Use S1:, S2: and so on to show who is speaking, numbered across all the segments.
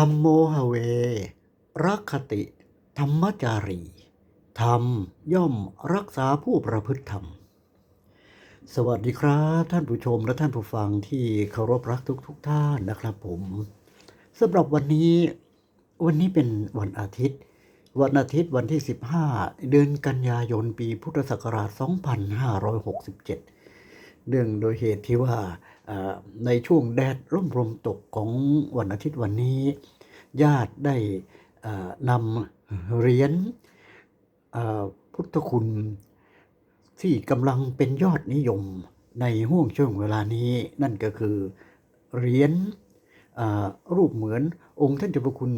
S1: ธรรมโมหเว รักขติ ธรรมจารี ธรรมย่อมรักษาผู้ประพฤติธรรม สวัสดีครับท่านผู้ชมและท่านผู้ฟังที่เคารพรักทุกทุกท่านนะครับผมสำหรับวันนี้วันนี้เป็นวันอาทิตย์ วันอาทิตย์วันที่ 15 เดือนกันยายนปีพุทธศักราช 2567 เนื่องโดยเหตุที่ว่าในช่วงแดดร่มลมตกของวันอาทิตย์วันนี้ ญาติได้นำเหรียญพุทธคุณที่กำลังเป็นยอดนิยมในห่วงช่วงเวลานี้นั่นก็คือเหรียญรูปเหมือนองค์ท่านเจ้าคุณ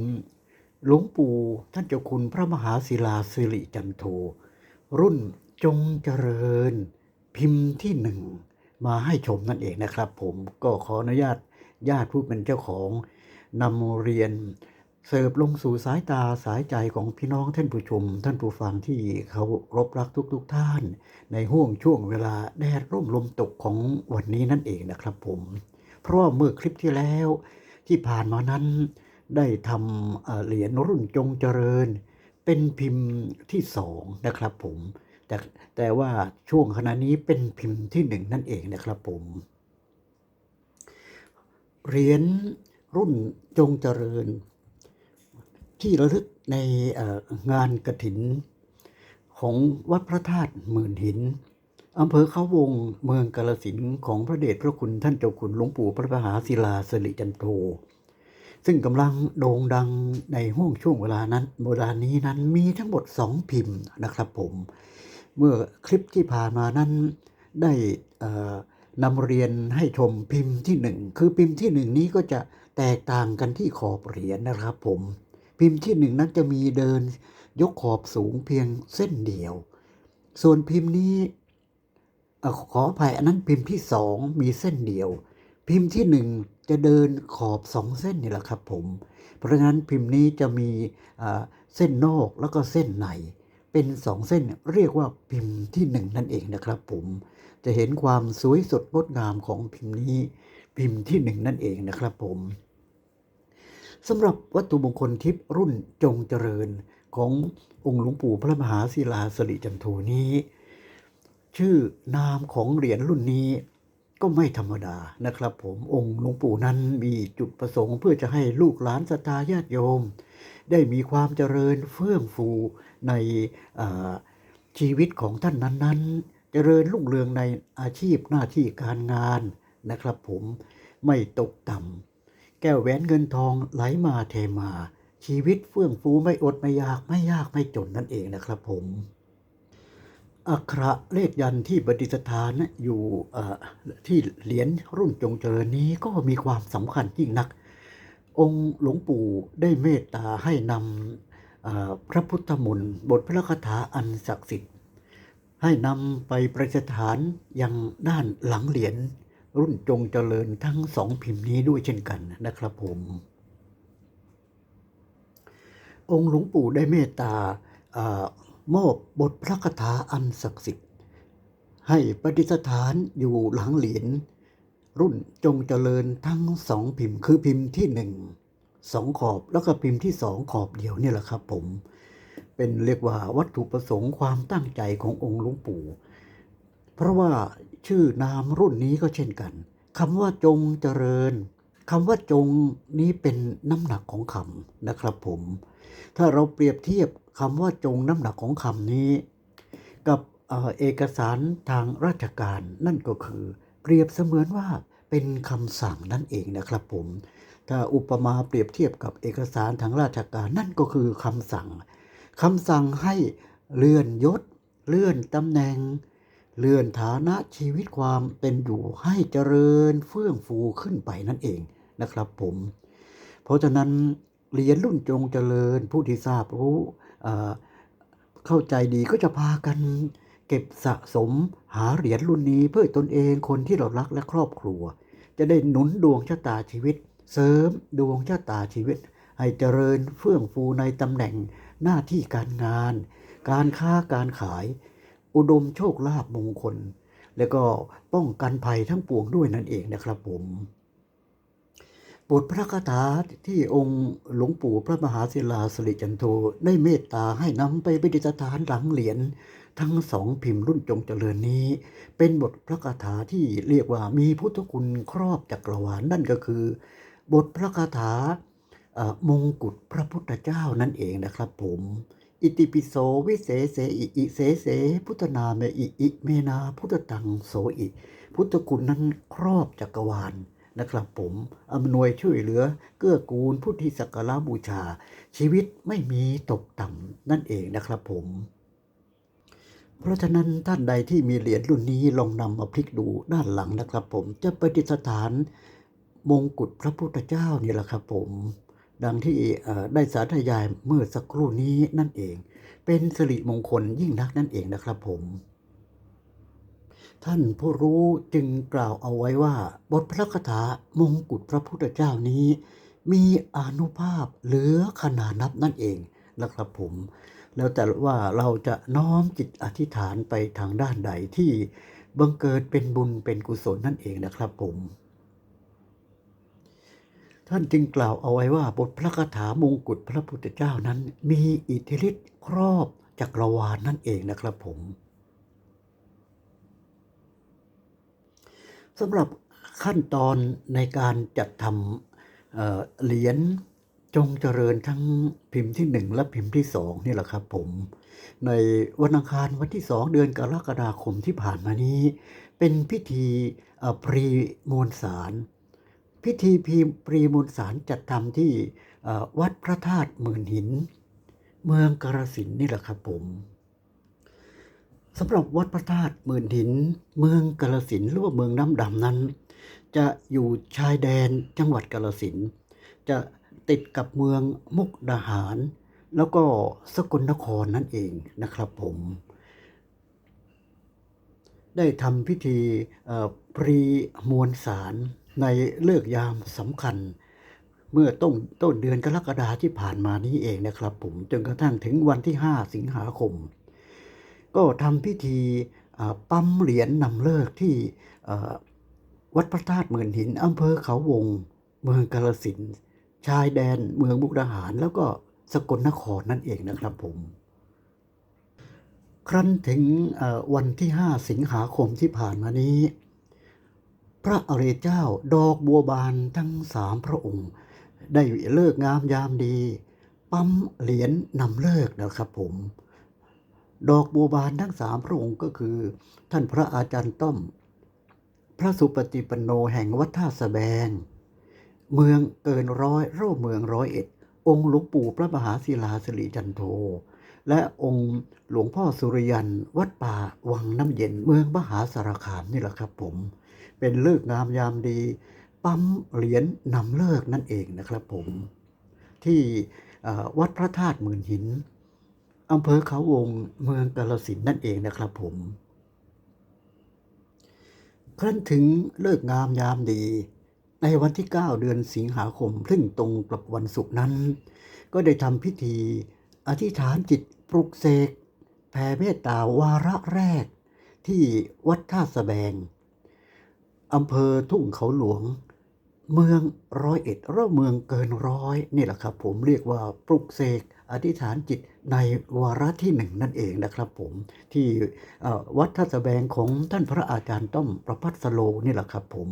S1: หลวงปู่ท่านเจ้าคุณพระมหาศิลาสิริจันโทรุ่นจงเจริญพิมพ์ที่หนึ่ง มาให้ชมนั่นเองนะครับ ผมก็ขออนุญาตญาติผู้เป็นเจ้าของนำเรียนเสิร์ฟลงสู่สายตาสายใจของพี่น้องท่านผู้ชม ท่านผู้ฟังที่เขารบรักทุกๆทท่าน ในห่วงช่วงเวลาแดดร่มลมตกของวันนี้นั่นเองนะครับผม เพราะว่าเมื่อคลิปที่แล้วที่ผ่านมานั้นได้ทำเอ่อเหรียญรุ่นจงเจริญ เป็นพิมพ์ที่สองนะครับผม แต่แต่ว่าช่วงขณะนี้เป็นพิมพ์ที่หนึ่งนั่นเองนะครับผม เหรียญรุ่นจงเจริญ ที่ระลึกในงานกระถิน ของวัดพระธาตุหมื่นหินอำเภอเขาวงเมืองกาลสินของพระเดชพระคุณท่านเจ้าคุณหลวงปู่พระมหาศิลาสิริจันโท ซึ่งกำลังโด่งดังในห่วงช่วงเวลานั้นเวลานี้นั้นมีทั้งหมดสองพิมพ์นะครับผม เมื่อคลิปที่ผ่านมานั้นได้นำเรียนให้ชมพิมพ์ที่หนึ่งคือพิมพ์ที่หนึ่งนี้ก็จะแตกต่างกันที่ขอบเหรียญนะครับผม พิมพ์ที่หนึ่งนั้นจะมีเดินยกขอบสูงเพียงเส้นเดียว ส่วนพิมพ์นี้ขออภัยอันนั้นพิมพ์ที่สองมีเส้นเดียว พิมพ์ที่หนึ่งจะเดินขอบสองเส้นนี่แหละครับผม เพราะฉะนั้นพิมพ์นี้จะมีเส้นนอกแล้วก็เส้นใน เป็นสองเส้นเรียกว่าพิมพ์ที่หนึ่งนั่นเองนะครับผมจะเห็นความสวยสดงดงามของพิมพ์นี้ พิมพ์ที่หนึ่งนั่นเองนะครับผมสำหรับวัตถุมงคลทิพย์รุ่นจงเจริญขององค์หลวงปู่พระมหาศิลาสริจันโทนี้ ชื่อนามของเหรียญรุ่นนี้ก็ไม่ธรรมดานะครับ ผมองค์หลวงปู่นั้นมีจุดประสงค์เพื่อจะให้ลูกหลานศรัทธาญาติโยม ได้มีความเจริญเฟื่องฟูในชีวิตของท่านนั้นๆ เจริญรุ่งเรืองในอาชีพหน้าที่การงานนะครับ ผมไม่ตกต่ำแก้วแหวนเงินทองไหลมาเทมา ชีวิตเฟื่องฟูไม่อดไม่ยากไม่ยากไม่จนนั่นเองนะครับผมอักขระเลขยันที่ประดิษฐานอยู่ที่เหรียญรุ่นจงเจริญนี้ก็มีความสำคัญยิ่งนัก องค์หลวงปู่ได้เมตตาให้นำพระพุทธมนต์บทพระคาถาอันศักดิ์สิทธิ์ ให้นำไปประดิษฐานยังด้านหลังเหรียญรุ่นจงเจริญทั้งสองพิมพ์นี้ด้วยเช่นกันนะครับผม องค์หลวงปู่ได้เมตตาอมอบบทพระคาถาอันศักดิ์สิทธิ์ ให้ประดิษฐานอยู่หลังเหรียญ รุ่นจงเจริญทั้งสองพิมพ์คือพิมพ์ที่หนึ่งสองขอบแล้วก็พิมพ์ที่สองขอบเดียวเนี่ยแหละครับ ผม เป็นเรียกว่าวัตถุประสงค์ความตั้งใจขององค์หลวงปู่ เพราะว่าชื่อนามรุ่นนี้ก็เช่นกันคำว่าจงเจริญคำว่าจงนี้เป็นน้ำหนักของคำนะครับ ผม ถ้าเราเปรียบเทียบคำว่าจงน้ำหนักของคำนี้ กับเอกสารทางราชการนั่นก็คือ เปรียบเสมือนว่าเป็นคำสั่งนั่นเองนะครับผม ถ้าอุปมาเปรียบเทียบกับเอกสารทางราชการนั่นก็คือคำสั่งคำสั่งให้เลื่อนยศ เลื่อนตำแหน่ง เลื่อนฐานะชีวิตความเป็นอยู่ให้เจริญเฟื่องฟูขึ้นไปนั่นเองนะครับผม เพราะฉะนั้นเหรียญรุ่นจงเจริญผู้ที่ทราบรู้เข้าใจดีก็จะพากันเเก็บสะสมหาเหรียญรุ่นนี้เพื่อตนเองคนที่เรารักและครอบครัว จะได้หนุนดวงชะตาชีวิต เสริมดวงชะตาชีวิต ให้เจริญเฟื่องฟูในตำแหน่งหน้าที่การงาน การค้าการขาย อุดมโชคลาภมงคล แล้วก็ป้องกันภัยทั้งปวงด้วยนั่นเองนะครับผมบทพระคาถาที่องค์หลวงปู่พระมหาศิลาสิริจันโทได้เมตตาให้นำไปประดิษฐานหลังเหรียญ ทั้งสองพิมพ์รุ่นจงเจริญนี้ เป็นบทพระคาถาที่เรียกว่ามีพุทธคุณครอบจักรวาลนั่นก็คือ บทพระคาถามงกุฎพระพุทธเจ้านั่นเองนะครับผม อิติปิโสวิเศษเสอิอิเสเส พุทธนาเมอิอิเมนาพุทธตังโสอิ พุทธคุณนั้นครอบจักรวาลนะครับผมอำนวยช่วยเหลือ เกื้อกูลผู้ที่สักการะบูชา ชีวิตไม่มีตกต่ำนั่นเองนะครับผม เพราะฉะนั้นท่านใดที่มีเหรียญรุ่นนี้ลองนำมาพลิกดูด้านหลังนะครับ ผมจะประดิษฐานมงกุฎพระพุทธเจ้านี่แหละครับผมดังที่ได้สาธยายเมื่อสักครู่นี้นั่นเอง เป็นสิริมงคลยิ่งนักนั่นเองนะครับผม ท่านผู้รู้จึงกล่าวเอาไว้ว่า บทพระคาถามงกุฎพระพุทธเจ้านี้ มีอนุภาพเหลือขนานับนั่นเองนะครับผม แล้วแต่ว่าเราจะน้อมจิตอธิษฐานไปทางด้านใดที่บังเกิดเป็นบุญเป็นกุศลนั่นเองนะครับผม ท่านจึงกล่าวเอาไว้ว่าบทพระคาถามงกุฎพระพุทธเจ้านั้น มีอิทธิฤทธิ์ครอบจักรวาลนั่นเองนะครับผมสำหรับขั้นตอนในการจัดทำเเหรียญ จงเจริญทั้งพิมพ์ที่หนึ่งและพิมพ์ที่สองนี่แหละครับผม ในวันอังคารวันที่สองเดือนกรกฎาคมที่ผ่านมานี้ เป็นพิธีเอ่อพรีมวลสาร พิธีพีปรีมูลสารจัดทำที่วัดพระธาตุหมื่นหิน เมืองกาฬสินนี่แหละครับผมสำหรับวัดพระธาตุหมื่นหิน เมืองกาฬสินหรือว่าเมืองน้ำดำนั้น จะอยู่ชายแดนจังหวัดกาฬสินจะ ติดกับเมืองมุกดาหาร แล้วก็สกลนครนั่นเองนะครับผม ได้ทำพิธีปรีมวลสารในเลิกยามสำคัญ เมื่อต้นต้นเดือนกรกฎาที่ผ่านมานี้เองนะครับผม จนกระทั่งถึงวันที่ 5 สิงหาคม ก็ทำพิธีปั๊มเหรียญนำเลิกที่วัดพระธาตุหมื่นหินอำเภอเขาวง เมืองกาฬสิน ชายแดนเมืองมุกดาหาร แล้วก็สกลนครนั่นเองนะครับผม ครั้นถึงวันที่ 5 สิงหาคมที่ผ่านมานี้ พระอริยเจ้าดอกบัวบานทั้งสามพระองค์ ได้เลิกงามยามดี ปั๊มเหรียญนำเลิกนะครับผม ดอกบัวบานทั้งสามพระองค์ก็คือ ท่านพระอาจารย์ต้อม พระสุปฏิปันโนแห่งวัดท่าสะแบง เมืองเกินร้อยร่เมืองร้อยเอ็ด องค์หลวงปู่พระมหาศิลาสิริจันโท และองค์หลวงพ่อสุริยัน วัดป่าวังน้ำเย็นเมืองมหาสารคามนี่แหละครับผม เป็นเลิกงามยามดี ปั๊มเหรียญนำเลิกนั่นเองนะครับผม ที่วัดพระธาตุหมื่นหินอำเภอเขาวงเมืองกาฬสินนั่นเองนะครับผมครั้นถึงเลิกงามยามดี ในวันที่ 9 เดือนสิงหาคมซึ่งตรงกับวันศุกร์นั้น ก็ได้ทำพิธี อธิษฐานจิตปลุกเสกแผ่เมตตาวาระแรก ที่วัดท่าสะแบงอำเภอทุ่งเขาหลวง เมืองร้อยเอ็ดเราเมืองเกินร้อยนี่แหละครับ ผมเรียกว่าปลุกเสกอธิษฐานจิตในวาระที่หนึ่งนั่นเองนะครับผมที่วัดท่าสะแบงของท่านพระอาจารย์ต้อมประพัสโลนี่แหละครับผม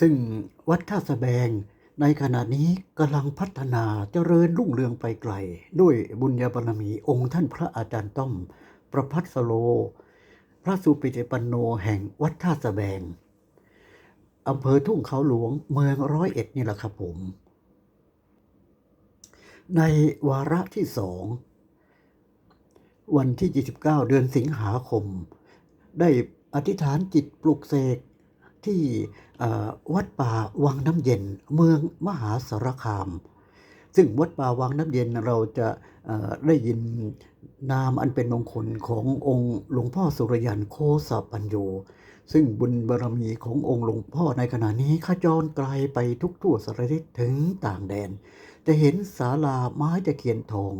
S1: ซึ่งวัดท่าสะแบงในขณะนี้กำลังพัฒนาเจริญรุ่งเรืองไปไกล ด้วยบุญญาบารมีองค์ท่านพระอาจารย์ต้อม ประพัฒสโล พระสุปิติปันโนแห่งวัดท่าสะแบงอำเภอทุ่งเขาหลวงเมืองร้อยเอ็ดนี่แหละครับผม ในวาระที่สองวันที่ 29 เดือนสิงหาคม ได้อธิษฐานจิตปลุกเสกที่ วัดป่าวังน้ำเย็นเมืองมหาสารคาม ซึ่งวัดป่าวังน้ำเย็นเราจะได้ยินนามอันเป็นมงคลขององค์หลวงพ่อสุรยันโคสปัญโยซึ่งบุญบารมีขององค์หลวงพ่อในขณะนี้ขจรไกลไปทุกทั่วสารทิศถึงต่างแดน จะเห็นศาลาไม้ตะเคียนทอง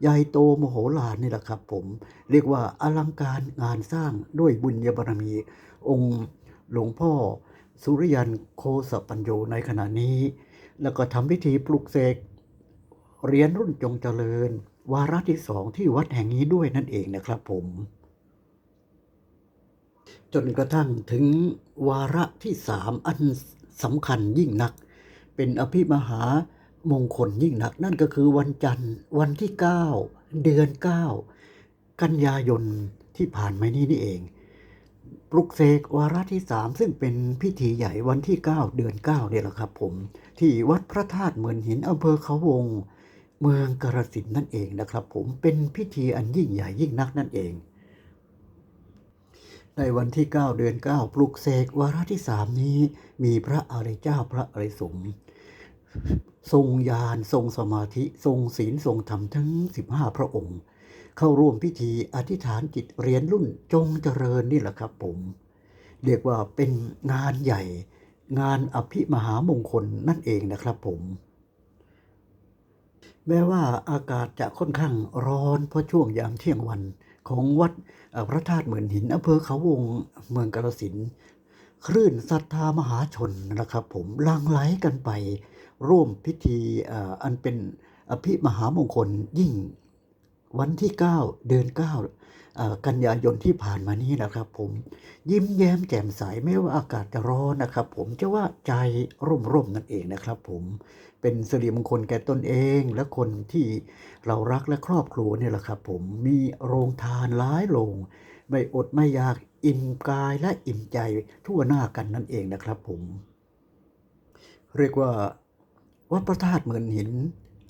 S1: ใหญ่โตมโหฬารนี่แหละครับผม เรียกว่าอลังการงานสร้างด้วยบุญญาบารมี องค์หลวงพ่อ สุริยันโคสปัญโยในขณะนี้ แล้วก็ทำพิธีปลุกเสกเหรียญรุ่นจงเจริญ วาระที่สองที่วัดแห่งนี้ด้วยนั่นเองนะครับผม จนกระทั่งถึงวาระที่สามอันสำคัญยิ่งนัก เป็นอภิมหามงคลยิ่งนัก นั่นก็คือวันจันทร์วันที่ 9 เดือน 9 กันยายนที่ผ่านมานี้นี่เอง ปลุกเสกวาระที่สามซึ่งเป็นพิธีใหญ่วันที่ 9 เดือน 9 เนี่ยแหละครับผม ที่วัดพระธาตุเหมือนหินอำเภอเขาวง เมืองกาฬสินนั่นเองนะครับ ผมเป็นพิธีอันยิ่งใหญ่ยิ่งนักนั่นเอง ในวันที่ 9 เดือน 9 ปลุกเสกวาระที่สามนี้ มีพระอริยเจ้าพระอริสงฆ์ทรงญาณทรงสมาธิ ทรงศีลทรงธรรมทั้ง 15 พระองค์ เข้าร่วมพิธีอธิษฐานจิตเรียญรุ่นจงเจริญนี่แหละครับผม เรียกว่าเป็นงานใหญ่ งานอภิมหามงคลนั่นเองนะครับผมแม้ว่าอากาศจะค่อนข้างร้อนเพราะช่วงยามเที่ยงวันของวัดพระธาตุเหมือนหินอำเภอเขาวงเมืองกาฬสินคลื่นศรัทธามหาชนนะครับ ผมลังไหลกันไป ร่วมพิธีอันเป็นอภิมหามงคลยิ่ง วันที่ 9 เดือน9เอ่อกันยายนที่ผ่านมานี้นะครับ ผมยิ้มแย้มแจ่มใสไม่ว่าอากาศจะร้อนนะครับ ผมจะว่าใจร่มๆนั่นเองนะครับ ผมเป็นสิริมงคลแก่ตนเองและคนที่เรารักและครอบครัวเนี่ยแหละครับ ผมมีโรงทานหลายโรงไม่อดไม่อยากอิ่มกายและอิ่มใจทั่วหน้ากันนั่นเองนะครับ ผม เรียกว่าวัดพระธาตุเหมือนหิน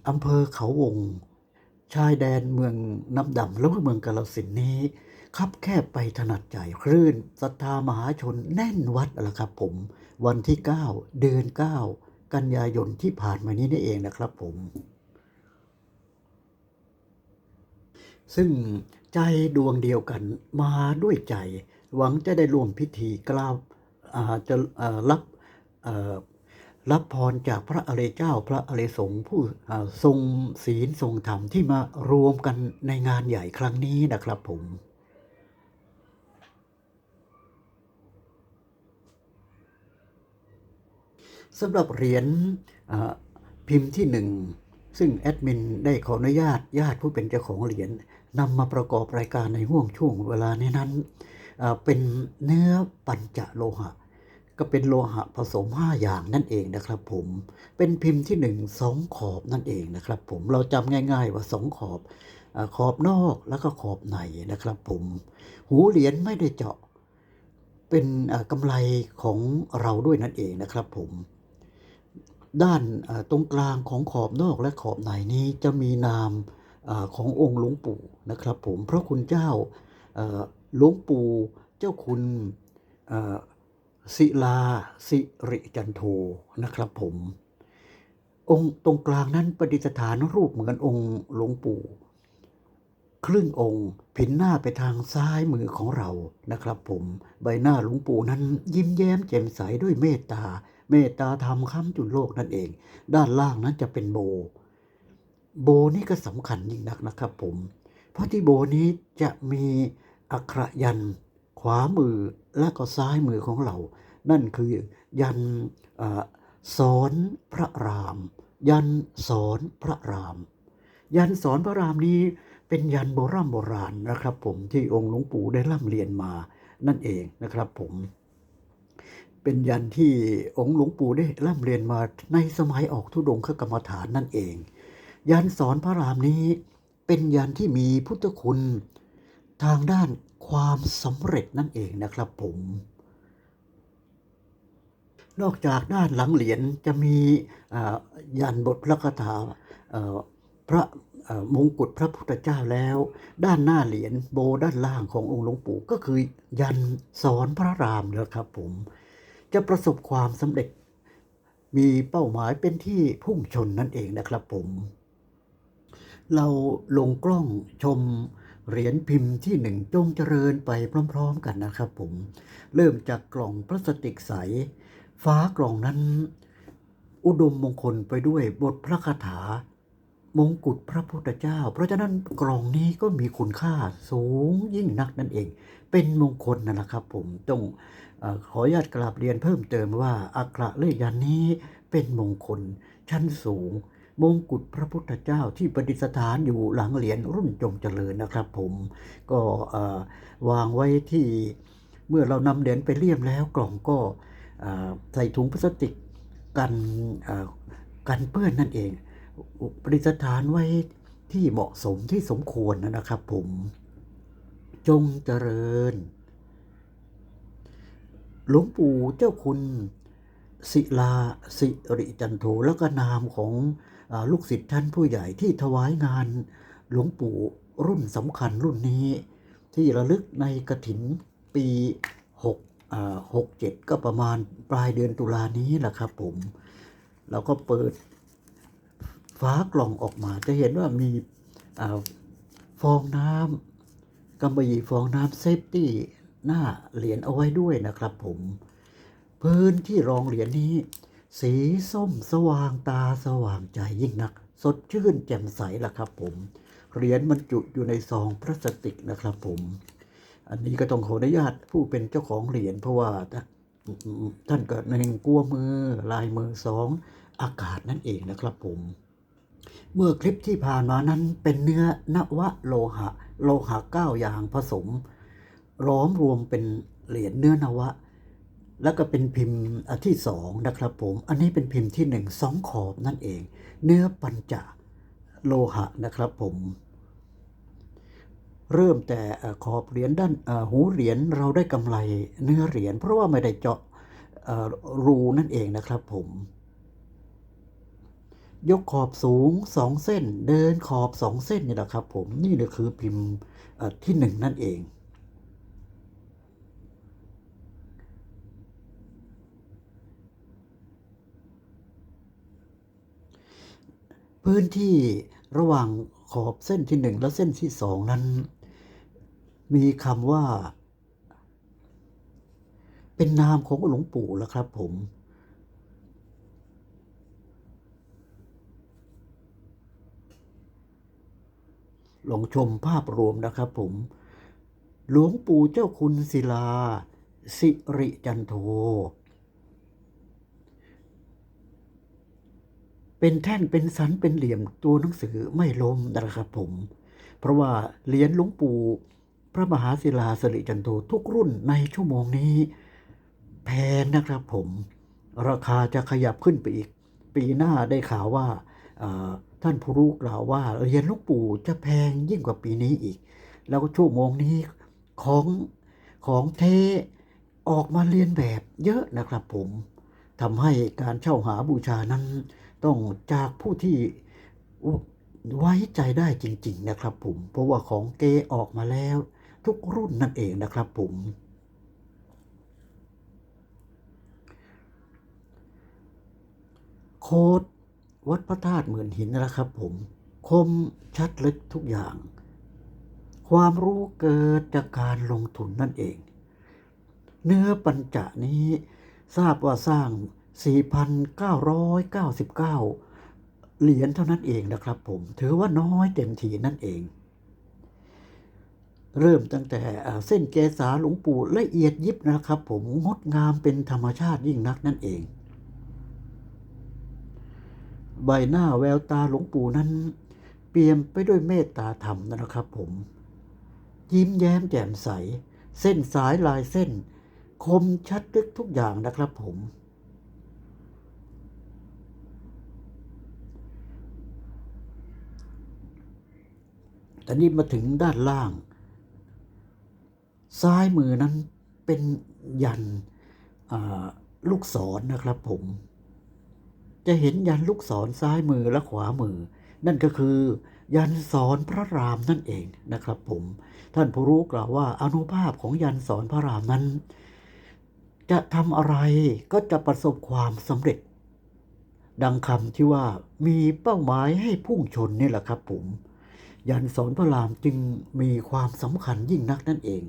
S1: อำเภอเขาวง ชายแดนเมืองน้ำดำแล้วก็เมืองกาฬสินนี้คับแคบไปถนัดใจคลื่นศรัทธามหาชนแน่นวัดล้วครับผม วันที่ 9 เดือน 9 กันยายนที่ผ่านมานี้นี่เองนะครับผม ซึ่งใจดวงเดียวกันมาด้วยใจ หวังจะได้ร่วมพิธีกล่าวอ่าจะรับ รับพรจากพระอริยเจ้าพระอริยสงฆ์ผู้ทรงศีลทรงธรรมที่มารวมกันในงานใหญ่ครั้งนี้นะครับผมสำหรับเหรียญพิมพ์ที่หนึ่งซึ่งแอดมินได้ขออนุญาตญาติผู้เป็นเจ้าของเหรียญนำมาประกอบรายการในห่วงช่วงเวลาในนั้น เป็นเนื้อปัญจโลหะ ก็เป็นโลหะผสม 5 อย่างนั่นเองนะครับผมเป็นพิมพ์ที่ 1 2 ขอบนั่นเองนะครับผมเราจำง่าย ๆ ว่า 2 ขอบอขอบนอกแล้วก็ขอบในนะครับผมหูเหรียญไม่ได้เจาะ เป็นอ่ากำไรของเราด้วยนั่นเองนะครับผมด้านตรงกลางของขอบนอกและขอบในนี้จะมีนามอขององค์หลวงปู่นะครับผมพระคุณเจ้าหลวงปู่เจ้าคุณ ศิลาสิริจันโทนะครับผม องค์ตรงกลางนั้นประดิษฐานรูปเหมือนองค์หลวงปู่ ครึ่งองค์ผินหน้าไปทางซ้ายมือของเรานะครับผม ใบหน้าหลวงปู่นั้นยิ้มแย้มแจ่มใสด้วยเมตตา เมตตาธรรมค้ำจุนโลกนั่นเอง ด้านล่างนั้นจะเป็นโบ โบนี่ก็สำคัญยิ่งนักนะครับผม เพราะที่โบนี้จะมีอักขระยันต์ ขวามือและก็ซ้ายมือของเรา นั่นคือยันอสอนพระราม ยันสอนพระราม ยันสอนพระรามนี้เป็นยันโบราณโบราณนะครับ ผมที่องค์หลวงปู่ได้ร่ำเรียนมานั่นเองนะครับผม เป็นยันที่องค์หลวงปู่ได้ร่ำเรียนมาในสมัยออกทุดงคกรรมฐานนั่นเอง ยันสอนพระรามนี้เป็นยันที่มีพุทธคุณทางด้าน ความสำเร็จนั่นเองนะครับผม นอกจากด้านหลังเหรียญจะมียันบทพระคาถาพระมงกุฎพระพุทธเจ้าแล้ว ด้านหน้าเหรียญโบด้านล่างขององค์หลวงปู่ก็คือยันสอนพระรามนะครับผม จะประสบความสำเร็จมีเป้าหมายเป็นที่พุ่งชนนั่นเองนะครับผม เราลงกล้องชม เหรียญพิมพ์ที่หนึ่งจงเจริญไปพร้อมๆกันนะครับผม เริ่มจากกล่องพลาสติกใส ฟ้ากล่องนั้น อุดมมงคลไปด้วยบทพระคาถามงกุฎพระพุทธเจ้า เพราะฉะนั้นกล่องนี้ก็มีคุณค่าสูงยิ่งนักนั่นเอง เป็นมงคลนะนะครับผมต้องอขออนุญาตกราบเรียนเพิ่มเติมว่าอักระเลขยันนี้เป็นมงคลชั้นสูง มงกุฎพระพุทธเจ้าที่ประดิษฐานอยู่หลังเหรียญรุ่นจงเจริญนะครับ ผมก็วางไว้ที่เมื่อเรานำเหรียญไปเลี่ยมแล้วกล่องก็ใส่ถุงพลาสติกกันเอ่อกันเปื้อนนั่นเองประดิษฐานไว้ที่เหมาะสมที่สมควรนะครับ ผมจงเจริญ หลวงปู่เจ้าคุณศิลาสิริจันโทแล้วก็นามของ ลูกศิษย์ท่านผู้ใหญ่ที่ถวายงานหลวงปู่รุ่นสำคัญรุ่นนี้ ที่ระลึกในกระถินปี6อ่า67 ก็ประมาณปลายเดือนตุลานี้แหละครับผม เราก็เปิดฝากล่องออกมา จะเห็นว่ามีอาฟองน้ำกำมะหยี่ฟองน้ำเซฟตี้หน้าเหรียญเอาไว้ด้วยนะครับผม พื้นที่รองเหรียญนี้ สีส้มสว่างตาสว่างใจยิ่งนัก สดชื่นแจ่มใสล่ะครับผม เหรียญบรรจุอยู่ในซองพลาสติกนะครับผม อันนี้ก็ต้องขออนุญาตผู้เป็นเจ้าของเหรียญเพราะว่าท่านก็หนึ่งกลัวมือลายมือสองอากาศนั่นเองนะครับผม เมื่อคลิปที่ผ่านมานั้นเป็นเนื้อนวะโลหะ โลหะเก้าอย่างผสมล้อมรวมเป็นเหรียญเนื้อนวะ แล้วก็เป็นพิมพ์ที่สองนะครับผม อันนี้เป็นพิมพ์ที่หนึ่งสองขอบนั่นเอง เนื้อปัญจโลหะนะครับผม เริ่มแต่ขอบเหรียญด้านหูเหรียญเราได้กำไรเนื้อเหรียญเพราะว่าไม่ได้เจาะรูนั่นเองนะครับผม ยกขอบสูงสองเส้น เดินขอบสองเส้นนี่แหละครับผมนี่เลยคือพิมพ์ที่หนึ่งนั่นเอง พื้นที่ระหว่างขอบเส้นที่หนึ่งและเส้นที่สองนั้น มีคำว่า เป็นนามของหลวงปู่แล้วครับผมลองชมภาพรวมนะครับผม หลวงปู่เจ้าคุณศิลา สิริจันโท เป็นแท่งเป็นสันเป็นเหลี่ยมตัวหนังสือไม่ล้มนะครับผม เพราะว่าเหรียญหลวงปู่พระมหาศิลาสิริจันโททุกรุ่นในชั่วโมงนี้ แพงนะครับผม ราคาจะขยับขึ้นไปอีก ปีหน้าได้ข่าวว่าท่านผู้รู้กล่าวว่าเหรียญหลวงปู่จะแพงยิ่งกว่าปีนี้อีก แล้วชั่วโมงนี้ของของเทออกมาเรียนแบบเยอะนะครับผมทำให้การเช่าหาบูชานั้น ต้องจากผู้ที่ไว้ใจได้จริง ๆ นะครับผม เพราะว่าของเกออกมาแล้ว ทุกรุ่นนั่นเองนะครับผม โค้ดวัดพระธาตุหมื่นหินนะครับผม คมชัดลึกทุกอย่าง ความรู้เกิดจากการลงทุนนั่นเอง เนื้อปัญจนี้ทราบว่าสร้าง 4,999 เหรียญเท่านั้นเองนะครับผม ถือว่าน้อยเต็มทีนั่นเอง เริ่มตั้งแต่เส้นเกษาหลวงปู่ละเอียดยิบนะครับผม งดงามเป็นธรรมชาติยิ่งนักนั่นเอง ใบหน้าแววตาหลวงปู่นั้น เปี่ยมไปด้วยเมตตาธรรมนะครับผม ยิ้มแย้มแจ่มใส เส้นสายลายเส้น คมชัดลึกทุกอย่างนะครับผม ตอนนี้มาถึงด้านล่าง ซ้ายมือนั้นเป็นยันลูกศรนะครับผม จะเห็นยันลูกศรซ้ายมือและขวามือ นั่นก็คือ ยันสอนพระรามนั่นเองนะครับผม ท่านผู้รู้กล่าวว่าอนุภาพของยันสอนพระรามนั้น จะทำอะไรก็จะประสบความสำเร็จ ดังคำที่ว่ามีเป้าหมายให้พุ่งชนนี่แหละครับผม ยันสอนพระรามจึงมีความสำคัญยิ่งนักนั่นเอง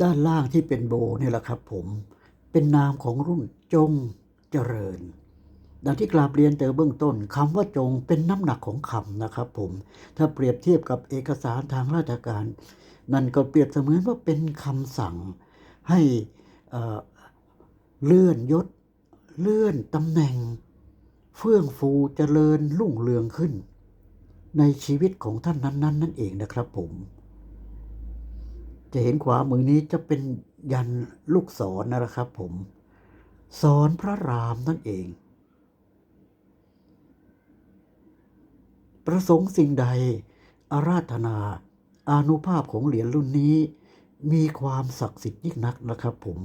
S1: ด้านล่างที่เป็นโบนี่แหละครับผม เป็นนามของรุ่นจงเจริญดังที่กราบเรียนแต่เบื้องต้นคำว่าจงเป็นน้ำหนักของคำนะครับผมถ้าเปรียบเทียบกับเอกสารทางราชการ นั่นก็เปรียบเสมือนว่าเป็นคำสั่งให้เอ่อเลื่อนยศ เลื่อนตำแหน่ง เฟื่องฟูเจริญรุ่งเรืองขึ้น ในชีวิตของท่านนั้นๆนั่นเองนะครับผม จะเห็นขวามือนี้จะเป็นยันลูกศรนะครับผมสอนพระรามนั่นเอง ประสงค์สิ่งใด อาราธนา อานุภาพของเหรียญรุ่นนี้ มีความศักดิ์สิทธิ์ยิ่งนักนะครับผม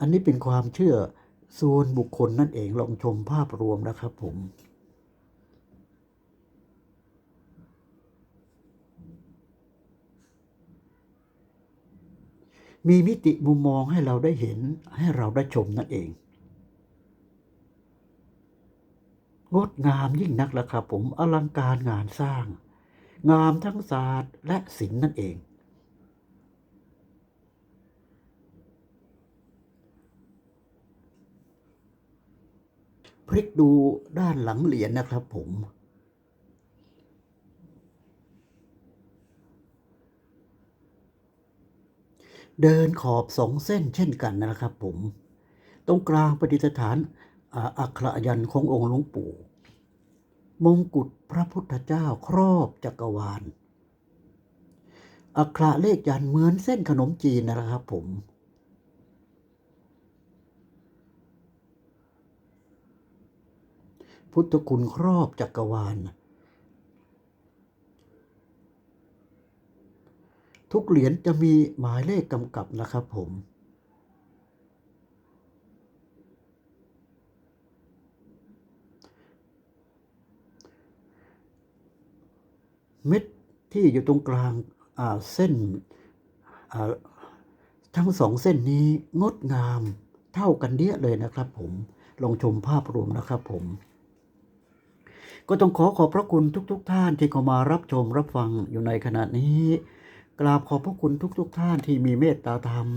S1: อันนี้เป็นความเชื่อส่วนบุคคลนั่นเองลองชมภาพรวมนะครับผม มีมิติมุมมองให้เราได้เห็นให้เราได้ชมนั่นเอง งดงามยิ่งนักแล้วครับผมอลังการงานสร้าง งามทั้งศาสตร์และศิลป์นั่นเอง พลิกดูด้านหลังเหรียญนะครับผม เดินขอบสองเส้นเช่นกันนะครับผม ตรงกลางประดิษฐานอ่าอักขระยันขององค์หลวงปู่ มงกุฎพระพุทธเจ้าครอบจักรวาล อักขระเลขยันเหมือนเส้นขนมจีนนะครับผมพุทธคุณครอบจักรวาล ทุกเหรียญจะมีหมายเลขกำกับนะครับผมเม็ดที่อยู่ตรงกลางาเส้นทั้งสองเส้นนี้งดงามเท่ากันเดียเลยนะครับผมลองชมภาพรวมนะครับผม ก็ต้องขอขอบพระคุณทุกๆท่านที่เข้ามารับชมรับฟังอยู่ในขณะนี้ กราบขอบพระคุณทุกๆท่านที่มีเมตตาธรรม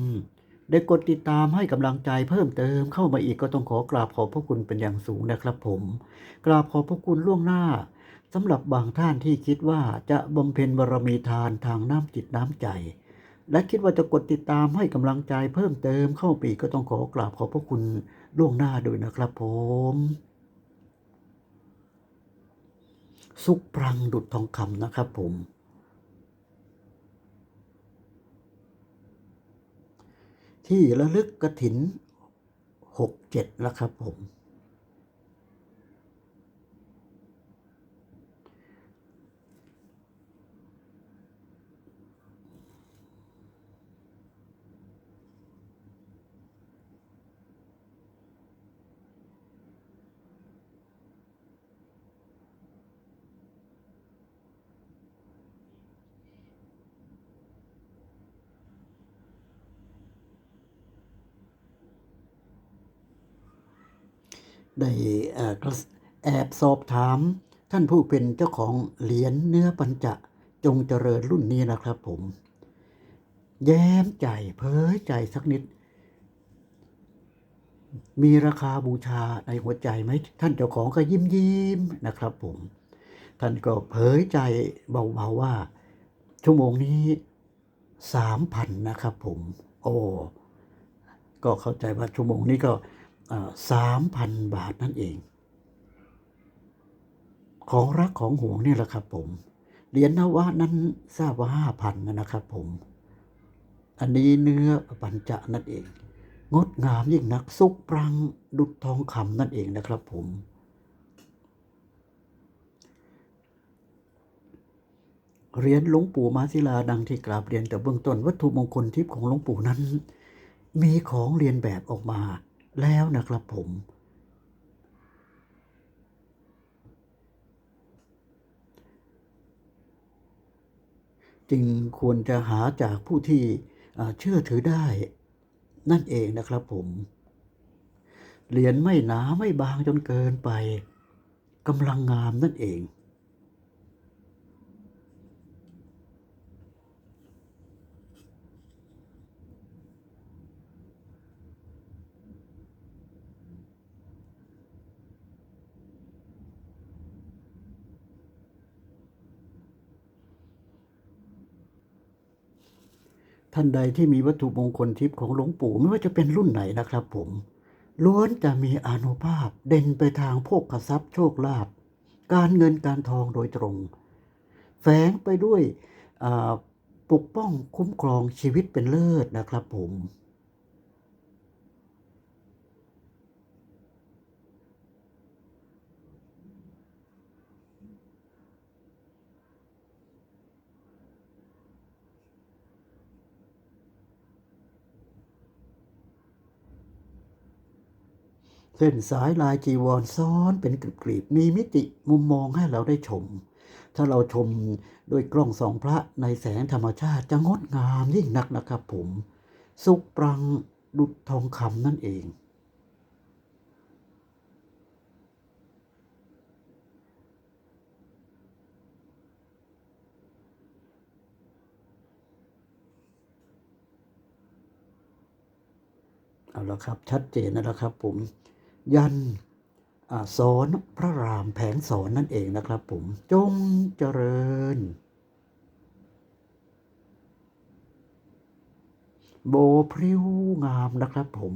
S1: ได้กดติดตามให้กำลังใจเพิ่มเติมเข้ามาอีกก็ต้องขอกราบขอบพระคุณเป็นอย่างสูงนะครับผม กราบขอบพระคุณล่วงหน้าสำหรับบางท่านที่คิดว่าจะบำเพ็ญบารมีทานทางน้ำจิตน้ำใจ และคิดว่าจะกดติดตามให้กำลังใจเพิ่มเติมเข้าไปอีกก็ต้องขอกราบขอบพระคุณล่วงหน้าด้วยนะครับผม สุขปรังดุจทองคำนะครับผม ที่ระลึกกระถินหกเจ็ดแล้วครับผม ได้แอบสอบถาม ท่านผู้เป็นเจ้าของเหรียญเนื้อปัญจะจงเจริญรุ่นนี้นะครับผม แย้มใจเผยใจสักนิด มีราคาบูชาในหัวใจไหมท่านเจ้าของก็ยิ้มยิ้มนะครับผม ท่านก็เผยใจเบาๆว่า ชั่วโมงนี้สามพันนะครับผม โอ้ก็เข้าใจว่าชั่วโมงนี้ก็ สามพันบาทนั่นเอง ของรักของห่วงนี่แหละครับผมเหรียญนวะนั้นทราบว่าห้าพันนะครับผม อันนี้เนื้อปัญจะนั่นเอง งดงามยิ่งนักสุกปรังดุจทองคำนั่นเองนะครับผมเหรียญหลวงปู่มาศิลาดังที่กราบเรียนแต่เบื้องต้นวัตถุมงคลทิพย์ของหลวงปู่นั้น มีของเรียนแบบออกมา แล้วนะครับผม จึงควรจะหาจากผู้ที่เชื่อถือได้ นั่นเองนะครับผม เหรียญไม่หนาไม่บางจนเกินไปกำลังงามนั่นเอง ท่านใดที่มีวัตถุมงคลทิพย์ของหลวงปู่ไม่ว่าจะเป็นรุ่นไหนนะครับ ผมล้วนจะมีอานุภาพเด่นไปทางโภคทรัพย์โชคลาภการเงินการทองโดยตรง แฝงไปด้วยปกป้องคุ้มครองชีวิตเป็นเลิศนะครับผม เส้นสายลายจีวรซ้อนเป็นกลีบๆมีมิติมุมมองให้เราได้ชม ถ้าเราชมด้วยกล้องสองพระในแสงธรรมชาติจะงดงามยิ่งนักนะครับผม สุกปรังดุจทองคำนั่นเองเอาละครับชัดเจนแล้วครับผม ยันอสอนพระรามแผงสอนนั่นเองนะครับผม จงเจริญ โบพริ้วงามนะครับผม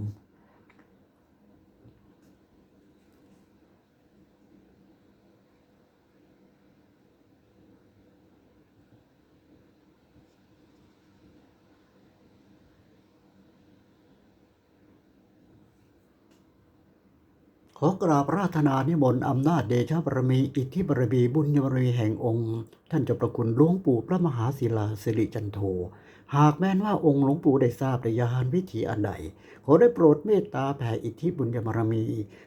S1: ข อกราบราธนานิมนต์อำนาจเดชะบารมีอิทธิบารมีบุญยบารมีแห่งองค์ ท่านเจ้าประคุณหลวงปู่พระมหาศิลาสิริจันโท หากแม้นว่าองค์หลวงปู่ได้ทราบในยานวิถีอันใด ขอได้โปรดเมตตาแผ่อิทธิบุญยบารมี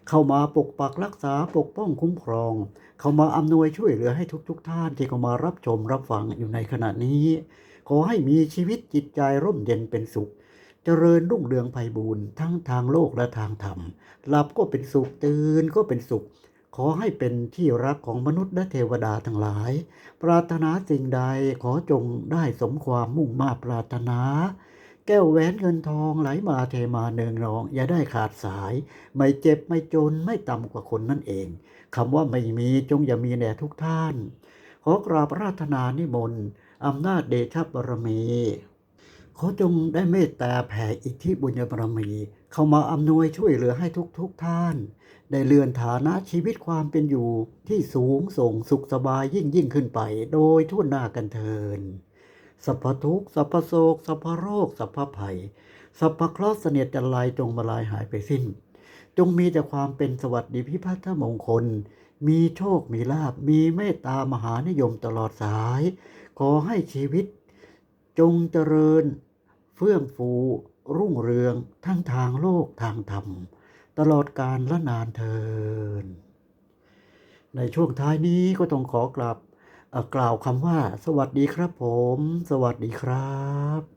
S1: เข้ามาปกปักรักษาปกป้องคุ้มครอง เข้ามาอำนวยช่วยเหลือให้ทุกๆทท่านที่เข้ามารับชมรับฟังอยู่ในขณะนี้ ขอให้มีชีวิตจิตใจร่มเย็นเป็นสุข เจริญรุ่งเรืองไพบูรณ์ทั้งทางโลกและทางธรรม หลับก็เป็นสุขตื่นก็เป็นสุข ขอให้เป็นที่รักของมนุษย์และเทวดาทั้งหลาย ปรารถนาสิ่งใดขอจงได้สมความมุ่งมาปรารถนาแก้วแหวนเงินทองไหลมาเทมาเนืองรอง อย่าได้ขาดสาย ไม่เจ็บไม่จนไม่ต่ำกว่าคนนั่นเองคำว่าไม่มีจงอย่ามีแด่ทุกท่าน ขอกราบราธนานิมนต์อำนาจเดชบารมี ขอจงได้เมตตาแผ่อิทธิบุญบารมี เข้ามาอำนวยช่วยเหลือให้ทุกๆทท่าน ได้เลื่อนฐานะชีวิตความเป็นอยู่ที่สูงส่งสุขสบายยิ่งยิ่งขึ้นไป โดยทั่วหน้ากันเทินสัพพทุกสัพพโศกสัพพโรคสัพพภัยสัพพเคราะห์เสนียดจันไรจงมาลายหายไปสิ้น จงมีแต่ความเป็นสวัสดิพิพัฒนมงคล มีโชคมีลาบมีเมตตามหานิยมตลอดสาย ขอให้ชีวิต จงเจริญ เฟื่องฟูรุ่งเรืองทั้งทางโลกทางธรรม ตลอดการและนานเทิน ในช่วงท้ายนี้ก็ต้องขอกลับกล่าวคำว่า สวัสดีครับผม สวัสดีครับ